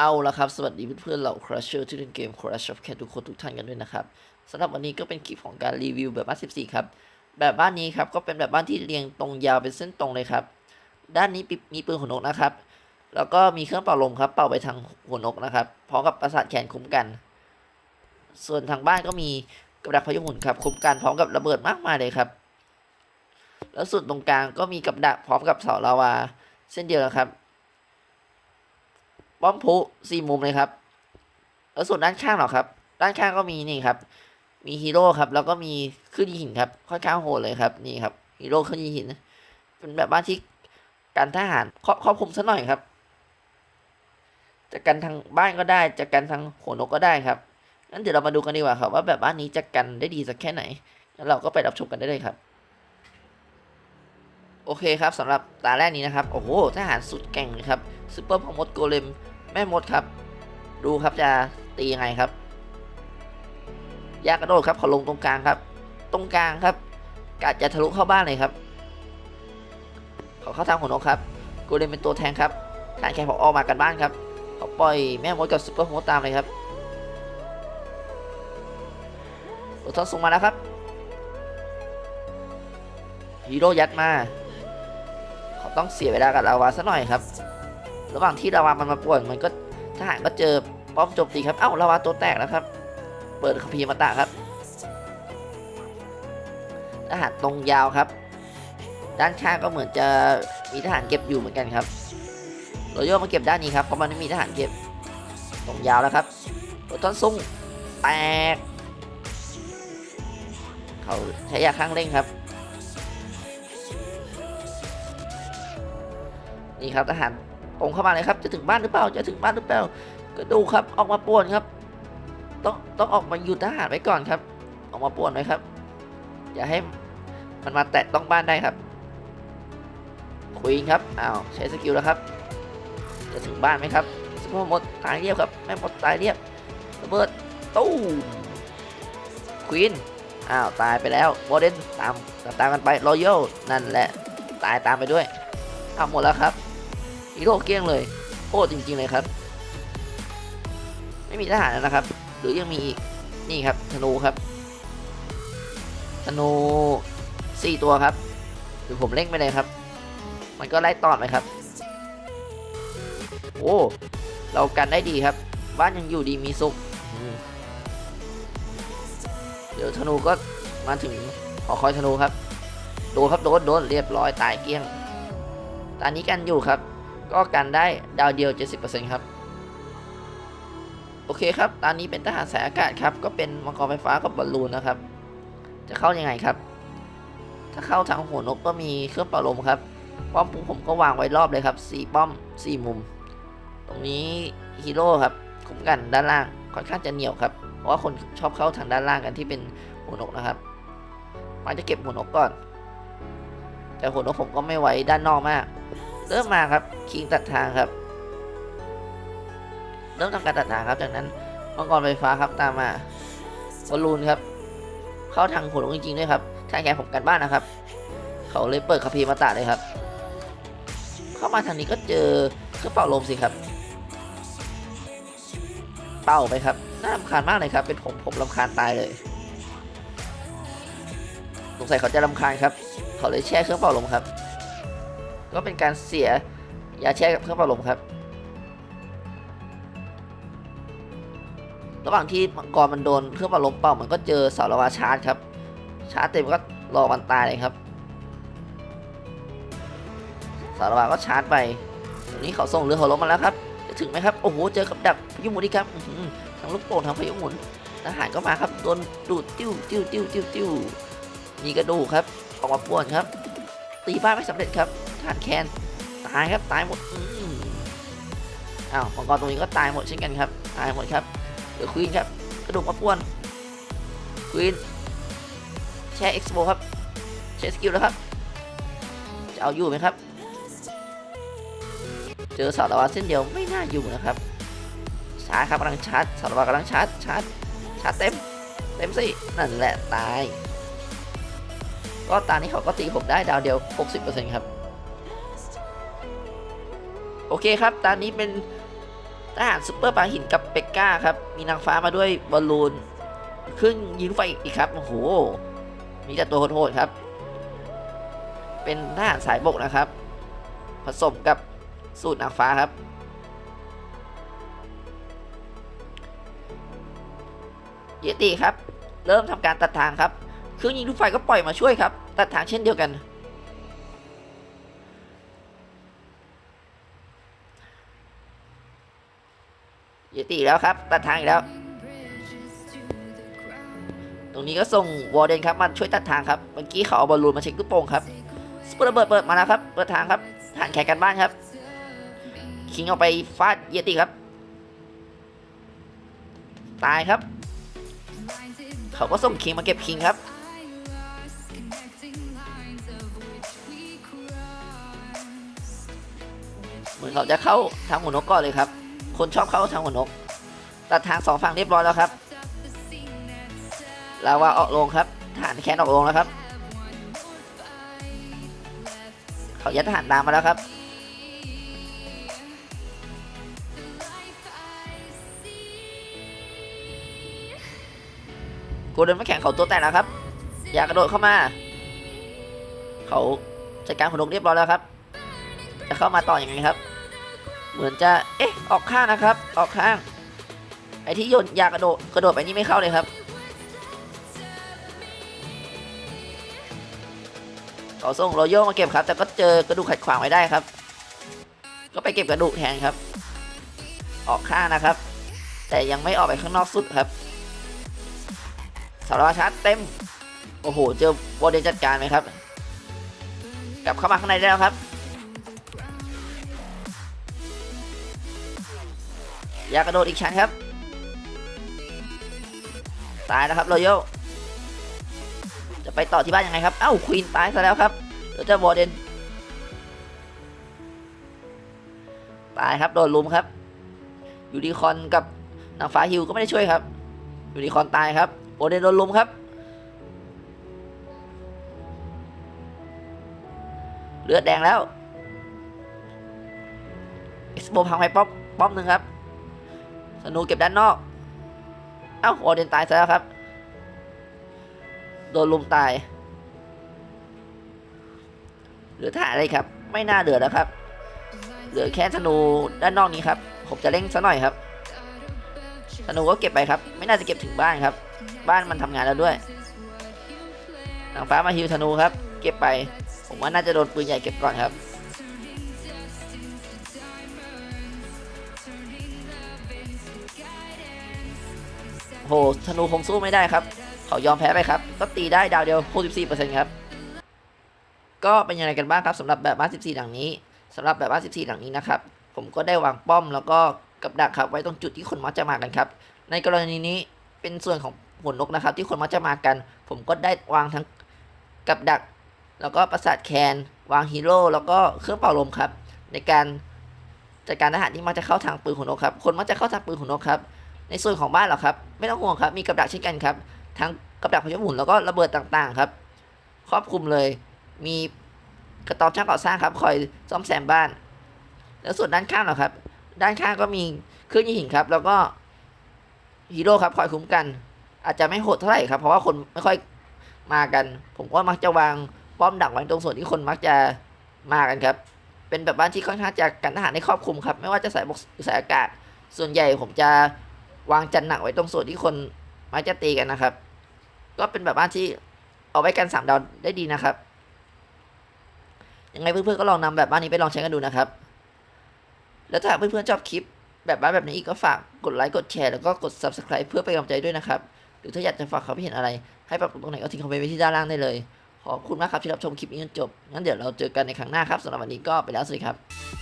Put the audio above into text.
เอาละครับ สวัสดีเพื่อนๆเหล่า Crusher ที่เล่นเกม Crash of Cat ทุกคนทุกท่านกันด้วยนะครับสำหรับวันนี้ก็เป็นคลิปของการรีวิวแบบบ้าน14 ครับ แบบบ้านนี้ครับ ก็เป็นแบบบ้านที่เรียงตรงยาวเป็นเส้นตรงเลยครับ ด้านนี้มีปืนหัวนกนะครับ แล้วก็มีเครื่องเป่าลมครับ เป่าไปทางหัวนกนะครับ พร้อมกับประสาทแขนคุ้มกัน ส่วนทางบ้านก็มีกับดักพายุหมุนครับ คุ้มกันพร้อมกับระเบิดมากมายเลยครับ แล้วส่วนตรงกลางก็มีกับดักพร้อมกับเสาลาวา เส้นเดียวนะครับ ป้อมพุสี่มุมเลยครับแล้วส่วนด้านข้างหรอครับ ด้านข้างก็มีนี่ครับ มีฮีโร่ครับ แล้วก็มีขึ้นยิงหินครับ ค่อนข้างโหดเลยครับ นี่ครับฮีโร่ขึ้นยิงหิน เป็นแบบบ้านที่การทหารครอบครอบคลุมซะหน่อยครับจะกันทางบ้านก็ได้จะกันทางหัวนกก็ได้ครับงั้นเดี๋ยวเรามาดูกันดีกว่าครับ ว่าแบบบ้านนี้จะกันได้ดีสักแค่ไหนแล้วเราก็ไปรับชมกันได้เลยครับ โอเคครับสำหรับตาแรกนี้นะครับ โอ้โหทหารสุดเก่งเลยครับซูเปอร์พอมดโกเลมแม่มดครับ ดูครับจะตียังไงครับยากกระโดดครับขอลงตรงกลางครับ ตรงกลางครับกาจะทะลุเข้าบ้านเลยครับขอเข้าทางหัวนกครับโกเลมเป็นตัวแทงครับทางแข่งผมออกมากันบ้านครับขอปล่อยแม่มดกับซูเปอร์มดตามเลยครับโอทอนส่งมาแล้วครับฮีโร่ยัดมา เขาต้องเสียเวลากับลาวาซะหน่อยครับ ระหว่างที่ลาวามันมาป่วนมันก็ทหารก็เจอป้อมโจมตีครับ เอ้าลาวาตัวแตกแล้วครับ เปิดคัมภีร์มาตาครับทหารตรงยาวครับ ด้านข้างก็เหมือนจะมีทหารเก็บอยู่เหมือนกันครับเราโยกมาเก็บด้านนี้ครับเพราะมันไม่มีทหารเก็บตรงยาวแล้วครับรต้นซุ่งแตกเขาใช้ยาข้างเร่งครับ นี่ครับทหารตรงเข้ามาเลยครับ จะถึงบ้านหรือเปล่า จะถึงบ้านหรือเปล่า ก็ดูครับ ออกมาป่วนครับ ต้องต้องออกมาอยู่ทหารไว้ก่อนครับ ออกมาป่วนไว้ครับ อย่าให้มันมาแตะต้องบ้านได้ครับคุยครับ อ้าวใช้สกิลแล้วครับ จะถึงบ้านไหมครับสมมดตายเรียบครับ แม่มดตายเรียบระเบิดตู้ควีนอ้าวตายไปแล้วโมเดนตามตามกันไปรอยัลนั่นแหละ ตายตามไปด้วยเอาหมดแล้วครับ ฮีโร่เกลี้ยงเลยโคตรจริง ๆเลยครับ ไม่มีทหารแล้วนะครับ หรือยังมีอีกนี่ครับธนูครับธนูสี่ตัวครับหรือผมเล่งไปเลยครับ มันก็ไล่ตอดไปครับ โอ้เรากันได้ดีครับ บ้านยังอยู่ดีมีสุขเดี๋ยวธนูก็มาถึงหอคอยธนูครับโดนครับโดนโดนเรียบร้อยตายเกลี้ยงตอนนี้กันอยู่ครับ ก็กันได้ดาวเดียว 70%ครับ โอเคครับ ตอนนี้เป็นทหารสายอากาศครับ ก็เป็นมังกรไฟฟ้ากับบอลลูนนะครับ จะเข้ายังไงครับ ถ้าเข้าทางหัวนกก็มีเครื่องเป่าลมครับ ป้อมปุผมก็วางไว้รอบเลยครับ 4 ป้อม 4 มุม ตรงนี้ฮีโร่ครับคุ้มกันด้านล่าง ค่อนข้างจะเหนียวครับ เพราะว่าคนชอบเข้าทางด้านล่างกันที่เป็นหัวนกนะครับมันจะเก็บหัวนกก่อน แต่หัวนกผมก็ไม่ไหวด้านนอกมาก เริ่มมาครับคิงตัดทางครับ เริ่มทำการตัดทางครับ จากนั้นมังกรไฟฟ้าครับตามมาบอลลูนครับ เข้าทางหัวนกจริงๆด้วยครับทางแกผมกันบ้านนะครับ เขาเลยเปิดคาพีมาตาเลยครับ เข้ามาทางนี้ก็เจอเครื่องเป่าลมสิครับ เป่าไปครับน่ารำคาญมากเลยครับ เป็นผมผมรำคาญตายเลยสงสัยเขาจะรำคาญครับ เขาเลยแช่เครื่องเป่าลมครับ ก็เป็นการเสียยาแช่กับเครื่องเป่าลมครับ ระหว่างที่มังกรมันโดนเครื่องเป่าลมเป่ามันก็เจอสารวาชาร์จครับ ชาร์จเต็มก็รอมันตายเลยครับสารวาก็ชาร์จไปตรงนี้เขาส่งเรือหัวลมมาแล้วครับจะถึงไหมครับโอ้โหเจอกับดักพายุหมุนอีกครับทั้งลูกโป่งทั้งพายุหมุนทหารก็มาครับโดนดูดติ้วติ้วติ้วติ้วติ้วมีกระดูครับออกมาป่วนครับ ตีบ้านไม่สำเร็จครับทหารแคนตายครับตายหมดอ้าวมังกรตรงนี้ก็ตายหมดเช่นกันครับตายหมดครับเดี๋ยวควีนครับกระดูกมาป่วนควีนแช่เอ็กซ์โบครับใช้สกิลแล้วครับ จะเอาอยู่ไหมครับ เจอสารวัตรเส้นเดียวไม่น่าอยู่นะครับชาร์จครับกำลังชาร์จสารวัตรกำลังชาร์จชาร์จชาร์จเต็ม เต็มสินั่นแหละตาย ก็ตอนนี้เขาก็ตีผมได้ดาวเดียว 60%ครับ โอเคครับ ตอนนี้เป็นทหารซุปเปอร์ปลาหินกับเปกก้าครับ มีนางฟ้ามาด้วยบอลลูนขึ้นยิงไฟอีกครับ โอ้โห มีแต่ตัวโหดๆครับ เป็นทหารสายบกนะครับ ผสมกับสูตรนางฟ้าครับเยติครับ เริ่มทำการตัดทางครับ เครื่องยิงลูกไฟก็ปล่อยมาช่วยครับ ตัดทางเช่นเดียวกัน เยติแล้วครับ ตัดทางอีกแล้ว ตรงนี้ก็ส่งวอร์เดนครับมาช่วยตัดทางครับเมื่อกี้เขาเอาบอลลูนมาเช็คลูกโป่งครับสเปอร์ระเบิดเปิดมาแล้วครับ เปิดทางครับฐานแข่งกันบ้านครับ คิงเอาไปฟาดเยติครับ ตายครับ เขาก็ส่งคิงมาเก็บคิงครับ เหมือนเขาจะเข้าทางหัวนกก่อนเลยครับ คนชอบเข้าทางหัวนก ตัดทางสองฝั่งเรียบร้อยแล้วครับลาวาออกลงครับทหารแคนออกลงแล้วครับ เขายัดทหารตามมาแล้วครับกลเด้นไม่แข่งเขาตัวแตกแล้วครับ อยากกระโดดเข้ามา เขาจัดการขนนกเรียบร้อยแล้วครับ จะเข้ามาต่ออยังไงครับ เหมือนจะเอ๊ะออกข้างนะครับ ออกข้าง ไอ้ที่โยนยากระโดดกระโดดไปนี่ไม่เข้าเลยครับเขาส่งโรโยมาเก็บครับ แต่ก็เจอกระดูกขัดขวางไว้ได้ครับ ก็ไปเก็บกระดูกแทนครับ ออกข้างนะครับ แต่ยังไม่ออกไปข้างนอกสุดครับสารวัตรชาร์จเต็ม โอ้โห เจอวอร์เดนจัดการไหมครับ กลับเข้ามาข้างในได้แล้วครับ อยากกระโดดอีกชั้นครับ ตายแล้วครับรโยจะไปต่อที่บ้านยังไงครับ เอ้าควีนตายซะแล้วครับเดี๋ยวจะวอร์เดนตายครับโดนลุมครับยูนิคอนกับนางฟ้าฮิวก็ไม่ได้ช่วยครับยูนิคอนตายครับวอร์เดนโดนลุมครับเลือดแดงแล้วเอ็กซ์โบพังไปป้อมป้อมหนึ่งครับ สนูเก็บด้านนอก เอ้าวอเดนตายซะแล้วครับ โดนลุมตายเหลือท่าอะไรครับ ไม่น่าเหลือแล้วครับ เหลือแค่ธนูด้านนอกนี้ครับ ผมจะเร่งซะหน่อยครับธนูก็เก็บไปครับ ไม่น่าจะเก็บถึงบ้านครับ บ้านมันทำงานแล้วด้วยนางฟ้ามาฮิวธนูครับ เก็บไป ผมว่าน่าจะโดนปืนใหญ่เก็บก่อนครับ โหธนูคงสู้ไม่ได้ครับ เขายอมแพ้ไปครับ ก็ตีได้ดาวเดียว64%ครับ ก็เป็นยังไงกันบ้างครับสำหรับแบบบ้าน14หลังนี้สำหรับแบบบ้าน14หลังนี้นะครับ ผมก็ได้วางป้อมแล้วก็กับดักครับไว้ตรงจุดที่คนมักจะมากันครับ ในกรณีนี้เป็นส่วนของหัวนกนะครับ ที่คนมักจะมากัน ผมก็ได้วางทั้งกับดัก แล้วก็ประสาทแคน วางฮีโร่แล้วก็เครื่องเป่าลมครับ ในการจัดการทหารที่มักจะเข้าทางปืนหัวนกครับ คนมักจะเข้าทางปืนหัวนกครับ ในส่วนของบ้านเราครับ ไม่ต้องห่วงครับ มีกับดักเช่นกันครับ ทั้งกับดักพยศหมุนแล้วก็ระเบิดต่างๆ ครับ ครอบคลุมเลย มีกระต๊อบช่างก่อสร้างครับ คอยซ่อมแซมบ้าน แล้วส่วนด้านข้างเหรอครับ ด้านข้างก็มีเครื่องยิงหินครับ แล้วก็ฮีโร่ครับคอยคุ้มกัน อาจจะไม่โหดเท่าไหร่ครับ เพราะว่าคนไม่ค่อยมากัน ผมก็มักจะวางป้อมดักไว้ตรงส่วนที่คนมักจะมากันครับ เป็นแบบบ้านที่ค่อนข้างจะกันทหารในครอบคลุมครับ ไม่ว่าจะสายบกสายอากาศ ส่วนใหญ่ผมจะ วางจันหนักไว้ตรงส่วนที่คนมักจะตีกันนะครับ ก็เป็นแบบบ้านที่เอาไว้กันสามดาวได้ดีนะครับ ยังไงเพื่อนๆก็ลองนำแบบบ้านนี้ไปลองใช้กันดูนะครับ แล้วถ้าเพื่อนๆชอบคลิปแบบบ้านแบบนี้อีกก็ฝากกดไลค์กดแชร์แล้วก็กด subscribe เพื่อเป็นกำลังใจด้วยนะครับ หรือถ้าอยากจะฝากความเห็นอะไร ให้ปรับปรุงตรงไหนก็ทิ้งคอมเมนต์ไว้ที่ด้านล่างได้เลย ขอบคุณมากครับที่รับชมคลิปนี้จนจบ งั้นเดี๋ยวเราเจอกันในครั้งหน้าครับสำหรับวันนี้ก็ไปแล้วสวัสดีครับ